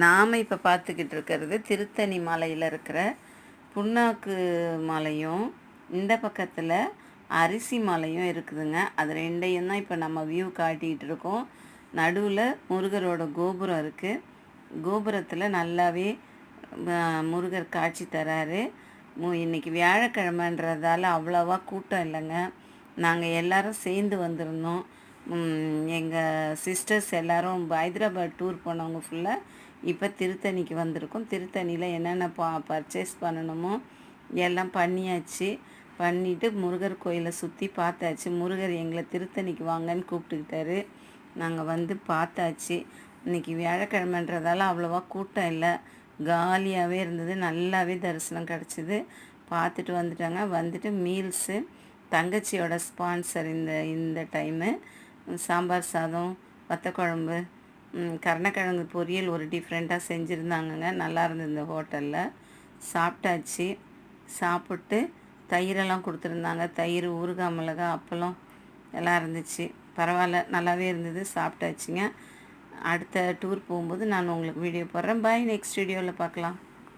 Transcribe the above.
நாம் இப்போ பார்த்துக்கிட்டு இருக்கிறது திருத்தணி மலையில் இருக்கிற புண்ணாக்கு மலையும் இந்த பக்கத்தில் அரிசி மலையும் இருக்குதுங்க. அது ரெண்டையும் தான் இப்போ நம்ம வியூ காட்டிகிட்டு இருக்கோம். நடுவில் முருகரோட கோபுரம் இருக்குது கோபுரத்தில் நல்லாவே முருகர் காட்சி தராரு. இன்றைக்கி இன்னைக்கு வியாழக்கிழமைன்றதால அவ்வளோவா கூட்டம் இல்லைங்க. நாங்கள் எல்லாரும் சேர்ந்து வந்திருந்தோம். எங்கள் சிஸ்டர்ஸ் எல்லோரும் ஹைதராபாத் டூர் போனவங்க ஃபுல்லாக இப்போ திருத்தணிக்கு வந்திருக்கோம். திருத்தணியில் என்னென்ன பா பர்ச்சேஸ் பண்ணணுமோ எல்லாம் பண்ணியாச்சு. பண்ணிவிட்டு முருகர் கோயிலை சுற்றி பார்த்தாச்சு. முருகர் எங்களை திருத்தணிக்கு வாங்கன்னு கூப்பிட்டுக்கிட்டாரு. நாங்கள் வந்து பார்த்தாச்சு. இன்னைக்கு வியாழக்கிழமைன்றதால அவ்வளோவா கூட்டம் இல்லை. காலியாகவே இருந்தது. நல்லாவே தரிசனம் கிடச்சிது. பார்த்துட்டு வந்துட்டாங்க. வந்துட்டு மீல்ஸு தங்கச்சியோட ஸ்பான்சர் இந்த இந்த டைமு சாம்பார் சாதம் வத்தக்குழம்பு கருணக்கிழங்கு பொரியல் ஒரு டிஃப்ரெண்ட்டாக செஞ்சுருந்தாங்கங்க. நல்லா இருந்தது இந்த ஹோட்டலில். சாப்பிட்டாச்சு. சாப்பிட்டு தயிரெல்லாம் கொடுத்துருந்தாங்க. தயிர் ஊறுகாய் மிளகா அப்பளம் எல்லாம் இருந்துச்சு. பரவாயில்ல நல்லாவே இருந்தது. சாப்பிட்டாச்சுங்க. அடுத்த டூர் போகும்போது நான் உங்களுக்கு வீடியோ போடுறேன். பாய் நெக்ஸ்ட் வீடியோவில் பார்க்கலாம்.